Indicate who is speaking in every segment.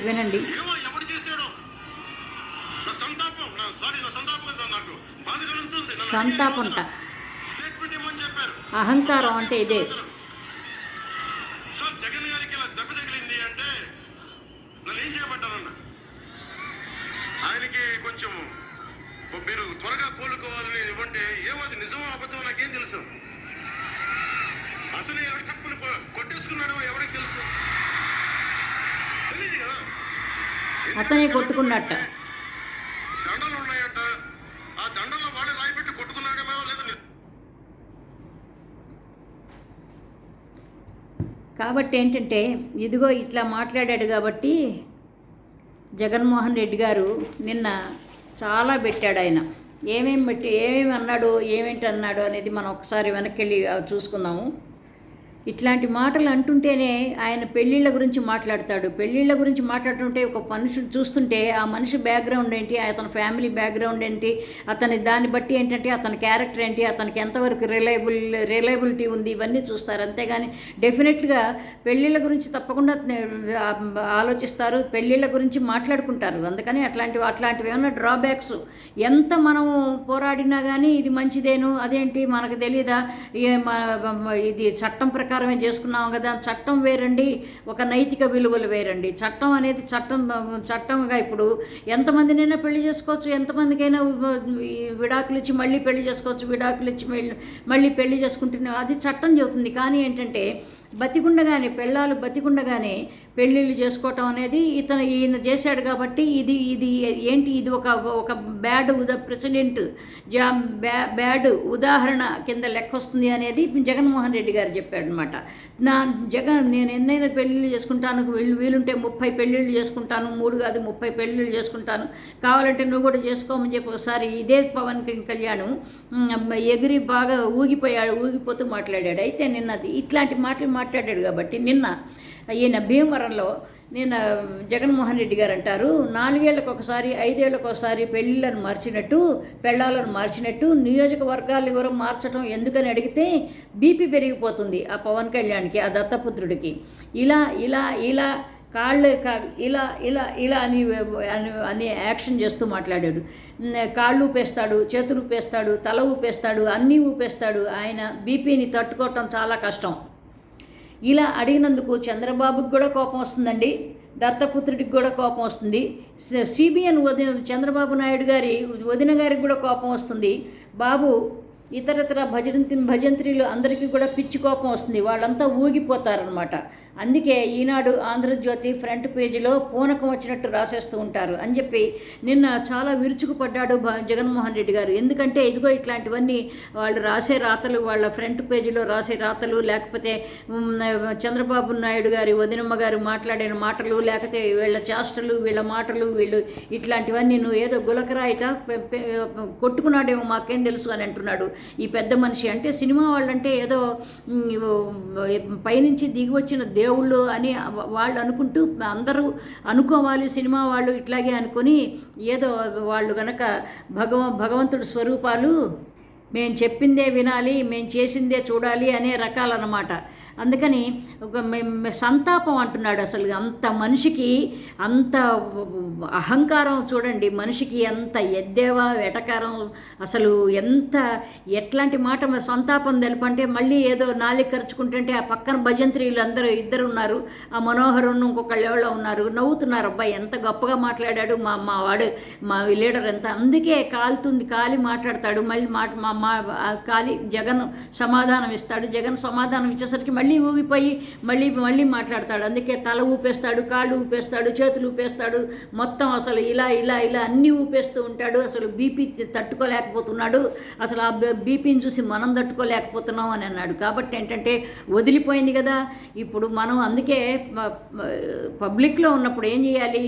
Speaker 1: వినండి.
Speaker 2: బాధ కలుగుతుంది నన్ను
Speaker 1: సంతాపంట అహంకారం అంటే ఇదే.
Speaker 2: సో జగన్ గారికి ఇలా దెబ్బ తగిలింది అంటే నన్ను ఏం ఆయనకి కొంచెం మీరు త్వరగా కోలుకోవాలని ఇవ్వంటే ఏమో అది నిజమో అబద్ధమో నాకేం తెలుసు అతను ఇలా తప్పులు కొట్టేసుకున్నాడో ఎవరికి తెలుసు తెలియదు కదా
Speaker 1: అతనే కొట్టుకున్నట్ట
Speaker 2: దండలు ఉన్నాయట ఆ దండల్లో వాడే రాయి పెట్టి కొట్టుకున్నాడేమో లేదా
Speaker 1: కాబట్టి ఏంటంటే ఇదిగో ఇట్లా మాట్లాడాడు కాబట్టి జగన్మోహన్ రెడ్డి గారు నిన్న చాలా పెట్టాడు ఆయన. ఏమేమి పెట్టి ఏమేమి అన్నాడు ఏమేంటి అన్నాడు అనేది మనం ఒకసారి వెనక్కి వెళ్ళి చూసుకుందాము. ఇట్లాంటి మాటలు అంటుంటేనే ఆయన పెళ్ళిళ్ళ గురించి మాట్లాడతాడు. పెళ్ళిళ్ళ గురించి మాట్లాడుతుంటే ఒక మనుషుడు చూస్తుంటే ఆ మనిషి బ్యాక్గ్రౌండ్ ఏంటి? అతని ఫ్యామిలీ బ్యాక్గ్రౌండ్ ఏంటి? అతని దాన్ని బట్టి ఏంటంటే అతని క్యారెక్టర్ ఏంటి? అతనికి ఎంతవరకు రిలయబుల్ రిలయబిలిటీ ఉంది? ఇవన్నీ చూస్తారు. అంతేగాని డెఫినెట్గా పెళ్ళిళ్ళ గురించి తప్పకుండా ఆలోచిస్తారు. పెళ్ళిళ్ళ గురించి మాట్లాడుకుంటారు. అందుకని అట్లాంటివి అట్లాంటివి ఏమైనా డ్రాబ్యాక్స్ ఎంత మనం పోరాడినా కానీ ఇది మంచిదేను? అదేంటి? మనకు తెలియదా ఇది చట్టం ప్రకారం ప్రకారమే చేసుకున్నాం కదా. చట్టం వేరండి ఒక నైతిక విలువలు వేరండి. చట్టం అనేది చట్టం చట్టంగా ఇప్పుడు ఎంతమందినైనా పెళ్ళి చేసుకోవచ్చు ఎంతమందికైనా ఈ విడాకులు ఇచ్చి మళ్ళీ పెళ్ళి చేసుకోవచ్చు విడాకులు ఇచ్చి మళ్ళీ మళ్ళీ పెళ్ళి చేసుకుంటున్నాం. అది చట్టం చెబుతుంది. కానీ ఏంటంటే బతికుండగానే పెళ్ళాలు బతికుండగానే పెళ్ళిళ్ళు చేసుకోవటం అనేది ఇతను ఈయన చేశాడు కాబట్టి ఇది ఇది ఏంటి ఇది ఒక ఒక బ్యాడ్ ఉదా ప్రెసిడెంట్ జా బ్యా బ్యాడ్ ఉదాహరణ కింద లెక్క వస్తుంది అనేది జగన్మోహన్ రెడ్డి గారు చెప్పాడు అనమాట నా జగన్ నేను ఎన్నైనా పెళ్ళిళ్ళు చేసుకుంటాను వీళ్ళు వీలుంటే ముప్పై పెళ్ళిళ్ళు చేసుకుంటాను మూడు కాదు ముప్పై పెళ్ళిళ్ళు చేసుకుంటాను. కావాలంటే నువ్వు కూడా చేసుకోమని చెప్పి ఒకసారి ఇదే పవన్ కళ్యాణ్ ఎగిరి బాగా ఊగిపోయాడు ఊగిపోతూ మాట్లాడాడు. అయితే నిన్నది ఇట్లాంటి మాటలు మాట్లాడాడు కాబట్టి నిన్న ఈయన భీమవరంలో నేను జగన్మోహన్ రెడ్డి గారు అంటారు నాలుగేళ్ళకు ఒకసారి ఐదేళ్ళకు ఒకసారి పెళ్ళిళ్ళను మార్చినట్టు పెళ్ళాలను మార్చినట్టు నియోజకవర్గాలను కూడా మార్చడం ఎందుకని అడిగితే బీపీ పెరిగిపోతుంది ఆ పవన్ కళ్యాణ్కి ఆ దత్తపుత్రుడికి. ఇలా ఇలా ఇలా కాళ్ళు కా ఇలా ఇలా ఇలా అని అని యాక్షన్ చేస్తూ మాట్లాడాడు. కాళ్ళు ఊపేస్తాడు చేతులు ఊపేస్తాడు తల ఊపేస్తాడు అన్నీ ఊపేస్తాడు. ఆయన బీపీని తట్టుకోవటం చాలా కష్టం. ఇలా అడిగినందుకు చంద్రబాబుకి కూడా కోపం వస్తుందండి. దత్తపుత్రుడికి కూడా కోపం వస్తుంది. సిబిఎన్ వదిన చంద్రబాబు నాయుడు గారి వదిన గారికి కూడా కోపం వస్తుంది. బాబు ఇతరతర భజంతి భజంత్రీలు అందరికీ కూడా పిచ్చి కోపం వస్తుంది. వాళ్ళంతా ఊగిపోతారనమాట అందుకే ఈనాడు ఆంధ్రజ్యోతి ఫ్రంట్ పేజీలో పూనకం వచ్చినట్టు రాసేస్తూ ఉంటారు. అని చెప్పి నిన్న చాలా విరుచుకుపడ్డాడు జగన్మోహన్ రెడ్డి గారు. ఎందుకంటే ఇదిగో ఇట్లాంటివన్నీ వాళ్ళు రాసే రాతలు వాళ్ళ ఫ్రంట్ పేజీలో రాసే రాతలు లేకపోతే చంద్రబాబు నాయుడు గారి వదినమ్మ గారు మాట్లాడిన మాటలు లేకపోతే వీళ్ళ చేష్టలు వీళ్ళ మాటలు వీళ్ళు ఇట్లాంటివన్నీ నువ్వు ఏదో గులకరాయిట కొట్టుకున్నాడేమో మాకేం తెలుసు అని అంటున్నాడు. ఈ పెద్ద మనిషి. అంటే సినిమా వాళ్ళంటే ఏదో పైనుంచి దిగి వచ్చిన దేవుళ్ళు అని వాళ్ళు అనుకుంటూ అందరూ అనుకోవాలి సినిమా వాళ్ళు ఇట్లాగే అనుకొని ఏదో వాళ్ళు గనక భగవ భగవంతుడి స్వరూపాలు మేము చెప్పిందే వినాలి మేము చేసిందే చూడాలి అనే రకాలన్నమాట. అందుకని ఒక సంతాపం అంటున్నాడు అసలు. అంత మనిషికి అంత అహంకారం చూడండి మనిషికి ఎంత ఎద్దేవా వెటకారం అసలు ఎంత ఎట్లాంటి మాట సంతాపం తెలుపంటే మళ్ళీ ఏదో నాలి ఖర్చుకుంటుంటే ఆ పక్కన భజంత్రీలు అందరూ ఇద్దరు ఉన్నారు. ఆ మనోహర్ ఇంకొకళ్ళు ఎవరో ఉన్నారు. నవ్వుతున్నారు. అబ్బాయి ఎంత గొప్పగా మాట్లాడాడు మా మా వాడు మా లీడర్ ఎంత. అందుకే కాలుతుంది కాలి మాట్లాడతాడు. మళ్ళీ మాట మా మా కాలి జగన్ సమాధానం ఇస్తాడు. జగన్ సమాధానం ఇచ్చేసరికి మళ్ళీ ఊగిపోయి మళ్ళీ మళ్ళీ మాట్లాడతాడు. అందుకే తల ఊపేస్తాడు కాళ్ళు ఊపేస్తాడు చేతులు ఊపేస్తాడు. మొత్తం అసలు ఇలా ఇలా ఇలా అన్నీ ఊపేస్తూ ఉంటాడు. అసలు బీపీ తట్టుకోలేకపోతున్నాడు. అసలు ఆ బీపీని చూసి మనం తట్టుకోలేకపోతున్నాం అని అన్నాడు. కాబట్టి ఏంటంటే వదిలిపోయింది కదా. ఇప్పుడు మనం అందుకే పబ్లిక్లో ఉన్నప్పుడు ఏం చేయాలి?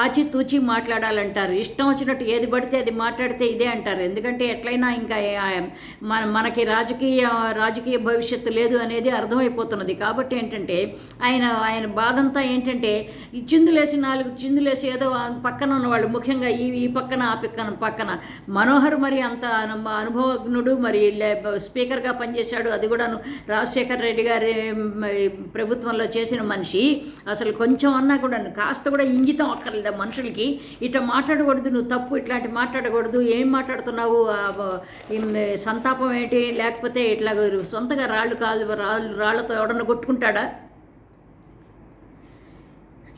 Speaker 1: ఆచితూచి మాట్లాడాలంటారు. ఇష్టం వచ్చినట్టు ఏది పడితే అది మాట్లాడితే ఇదే అంటారు. ఎందుకంటే ఎట్లయినా ఇంకా మన మనకి రాజకీయ రాజకీయ భవిష్యత్తు లేదు అనేది అర్థమైపోతున్నది. కాబట్టి ఏంటంటే ఆయన ఆయన బాధంతా ఏంటంటే ఈ చిందులేసి నాలుగు చిందులేసి ఏదో పక్కన ఉన్నవాళ్ళు ముఖ్యంగా ఈ ఈ పక్కన ఆ పక్కన పక్కన. మనోహర్ మరి అంత అనుభవజ్ఞుడు మరి లే- స్పీకర్గా పనిచేశాడు. అది కూడాను రాజశేఖర్ రెడ్డి గారి ప్రభుత్వంలో చేసిన మనిషి. అసలు కొంచెం అన్నా కూడా కాస్త కూడా ఇంగితం అక్కర్లేదా మనుషులకి. ఇట్లా మాట్లాడకూడదు నువ్వు తప్పు ఇట్లాంటి మాట్లాడకూడదు. ఏం మాట్లాడుతున్నావు? సంతాపం ఏంటి? లేకపోతే ఇట్లా సొంతగా రాళ్ళు కాదు రాళ్ళు రాళ్ళతో ఎవడన్నా కొట్టుకుంటాడా?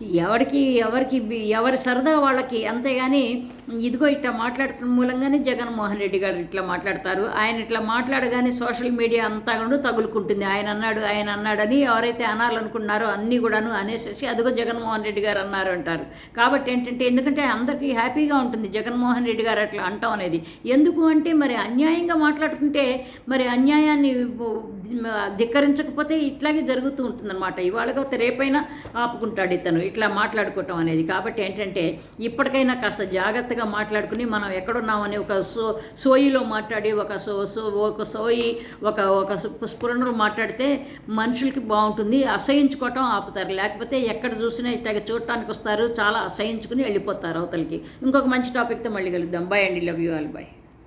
Speaker 1: ఎవరికి ఎవరికి బి- ఎవరి సరదా వాళ్ళకి అంతేగాని ఇదిగో ఇట్లా మాట్లాడుతున్న మూలంగానే జగన్మోహన్ రెడ్డి గారు ఇట్లా మాట్లాడతారు. ఆయన ఇట్లా మాట్లాడగానే సోషల్ మీడియా అంతా కూడా తగులుకుంటుంది. ఆయన అన్నాడు ఆయన అన్నాడని ఎవరైతే అనాలనుకున్నారో అన్నీ కూడాను అనేసేసి అదిగో జగన్మోహన్ రెడ్డి గారు అన్నారు అంటారు. కాబట్టి ఏంటంటే ఎందుకంటే అందరికీ హ్యాపీగా ఉంటుంది జగన్మోహన్ రెడ్డి గారు అట్లా అంటాం అనేది. ఎందుకు అంటే మరి అన్యాయంగా మాట్లాడుకుంటే మరి అన్యాయాన్ని ధిక్కరించకపోతే ఇట్లాగే జరుగుతూ ఉంటుందన్నమాట. ఇవాళ రేపైనా ఆపుకుంటాడు ఇతను. ఇట్లా మాట్లాడుకోవటం అనేది. కాబట్టి ఏంటంటే ఇప్పటికైనా కాస్త జాగ్రత్తగా మాట్లాడుకుని మనం ఎక్కడున్నామని ఒక సో సోయిలో మాట్లాడి ఒక సో సో ఒక సోయి ఒక ఒక సు- స్ఫురణలో మాట్లాడితే మనుషులకి బాగుంటుంది. అసహించుకోవటం ఆపుతారు. లేకపోతే ఎక్కడ చూసినా ఇట్లాగ చూడటానికి వస్తారు. చాలా అసహించుకుని వెళ్ళిపోతారు అవతలకి. ఇంకొక మంచి టాపిక్తో మళ్ళీ కలుద్దాం. బాయ్ అండి. Love you all bye